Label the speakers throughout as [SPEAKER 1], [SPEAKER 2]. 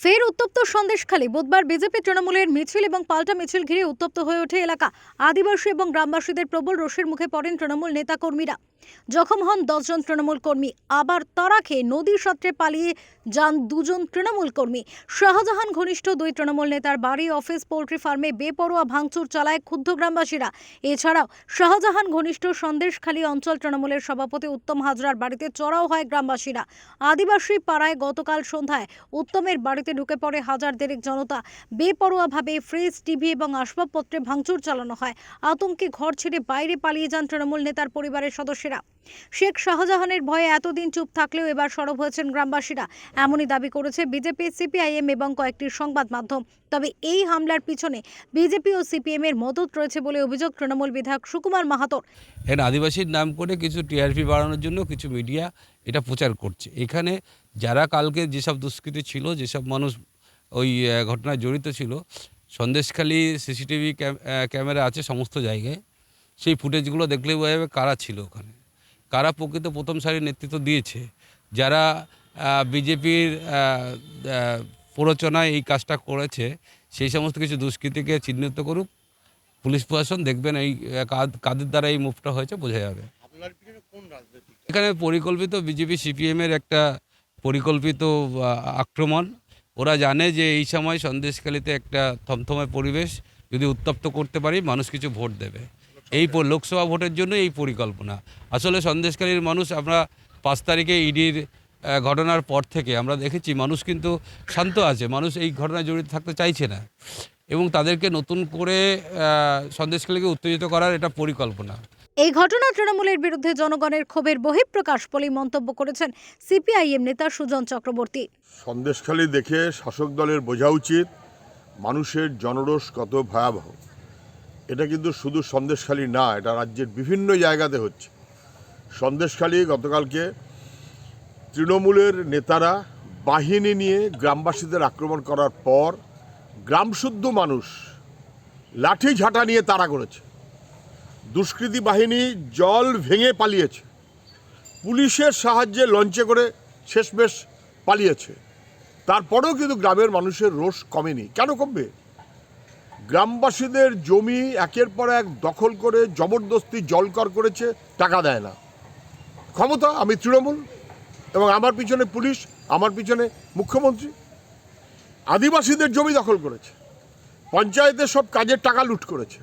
[SPEAKER 1] ফের উত্তপ্ত সন্দেশখালী। বুধবার বিজেপি তৃণমূলের মিছিল এবং পাল্টা মিছিল ঘিরে উত্তপ্ত হয়ে ওঠে এলাকা। আদিবাসী এবং গ্রামবাসীদের প্রবল রোষের মুখে পড়েন তৃণমূল নেতাকর্মীরা। জখম হন দশজন তৃণমূল কর্মী। আবার তারা খেয়ে নদীর সাঁতরে পালিয়ে যান দুজন তৃণমূল কর্মী। শাহজাহান ঘনিষ্ঠ দুই তৃণমূল নেতার বাড়ি অফিস পোল্ট্রি ফার্মে বেপরোয়া ভাঙচুর চালায় ক্ষুব্ধ গ্রামবাসীরা। এছাড়াও শাহজাহান ঘনিষ্ঠ সন্দেশখালী অঞ্চল তৃণমূলের সভাপতি উত্তম হাজরার বাড়িতে চড়াও হয় গ্রামবাসীরা। আদিবাসী পাড়ায় গতকাল সন্ধ্যায় উত্তমের বাড়িতে ঢুকে পড়ে হাজার দেড়েক জনতা। বেপরোয়াভাবে ফ্রিজ, টিভি এবং আসবাবপত্রে ভাঙচুর চালানো হয়। আতঙ্কে ঘর ছেড়ে বাইরে পালিয়ে যান তৃণমূল নেতার পরিবারের সদস্যরা। শেখ শাহজাহানের ভয়ে এতদিন চুপ থাকলেও এবার সরব হয়েছেন গ্রামবাসীরা। এমনই দাবি করেছে বিজেপি, সিপিআইএম এবং কয়েকটি সংবাদ মাধ্যম। তবে এই হামলার পিছনে বিজেপি ও সিপিএম এর মদত রয়েছে বলে অভিযোগ তৃণমূল বিধায়ক সুকুমার মাহাতোর।
[SPEAKER 2] এখানে আদিবাসীর নাম করে কিছু টিআরপি বাড়ানোর জন্য কিছু মিডিয়া এটা প্রচার করছে। এখানে যারা কালকে যেসব দুষ্কৃতি ছিল, যেসব মানুষ ওই ঘটনায় জড়িত ছিল, সন্দেশখালী সিসিটিভি ক্যামেরা আছে সমস্ত জায়গায়। সেই ফুটেজগুলো দেখলে বোঝা যাবে কারা ছিল ওখানে। কারা প্রকৃত প্রথম সারির নেতৃত্ব দিয়েছে? যারা বিজেপির প্ররোচনায় এই কাজটা করেছে সেই সমস্ত কিছু দুষ্কৃতীকে চিহ্নিত করুক। পুলিশ প্রশাসন দেখবেন এই কাদ- কাদের দ্বারা এই মুভটা হয়েছে বোঝা যাবে। এখানে পরিকল্পিত বিজেপি সিপিএমের একটা পরিকল্পিত আক্রমণ। ওরা জানে যে এই সময় সন্দেশখালিতে একটা থমথমে পরিবেশ যদি উত্তপ্ত করতে পারি মানুষ কিছু ভোট দেবে। এই লোকসভা ভোটের জন্য এই পরিকল্পনা। আসলে সন্দেশখালীর মানুষ আমরা পাঁচ তারিখে ইডির ঘটনার পর থেকে আমরা দেখেছি মানুষ কিন্তু শান্ত আছে মানুষ এই ঘটনায় জড়িত থাকতে চাইছে না। এবং তাদেরকে নতুন করে আহ, সন্দেশখালীকে উত্তেজিত করার এটা পরিকল্পনা।
[SPEAKER 1] এই ঘটনা তৃণমূলের বিরুদ্ধে জনগণের ক্ষোভের বহিঃপ্রকাশ বলেই মন্তব্য করেছেন সিপিআইএম নেতা সুজন চক্রবর্তী।
[SPEAKER 3] সন্দেশখালী দেখে শাসক দলের বোঝা উচিত মানুষের জনরোষ কত ভয়াবহ। এটা কিন্তু শুধু সন্দেশখালি না, এটা রাজ্যের বিভিন্ন জায়গাতে হচ্ছে। সন্দেশখালী গতকালকে তৃণমূলের নেতারা বাহিনী নিয়ে গ্রামবাসীদের আক্রমণ করার পর গ্রামশুদ্ধ মানুষ লাঠি ঝাঁটা নিয়ে তাড়া করেছে। দুষ্কৃতী বাহিনী জল ভেঙে পালিয়েছে। পুলিশের সাহায্যে লঞ্চে করে শেষমেশ পালিয়েছে। তারপরেও কিন্তু গ্রামের মানুষের রোষ কমেনি। কেন কমবে? গ্রামবাসীদের জমি একের পর এক দখল করে জবরদস্তি জলকর করেছে, টাকা দেয় না। ক্ষমতা আমি তৃণমূল এবং আমার পিছনে পুলিশ, আমার পিছনে মুখ্যমন্ত্রী। আদিবাসীদের জমি দখল করেছে, পঞ্চায়েতের সব কাজের টাকা লুট করেছে।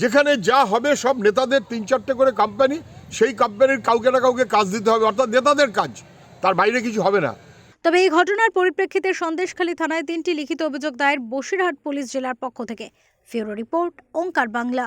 [SPEAKER 3] যেখানে যা হবে সব নেতাদের তিন চারটে করে কোম্পানি সেই কোম্পানির কাউকে না কাউকে কাজ দিতে হবে, অর্থাৎ নেতাদের কাজ, তার বাইরে কিছু হবে না।
[SPEAKER 1] তবে এই ঘটনার পরিপ্রেক্ষিতে সন্দেশখালী থানায় তিনটি লিখিত অভিযোগ দায়ের বসিরহাট পুলিশ জেলার পক্ষ থেকে। Bureau report Omkar Bangla.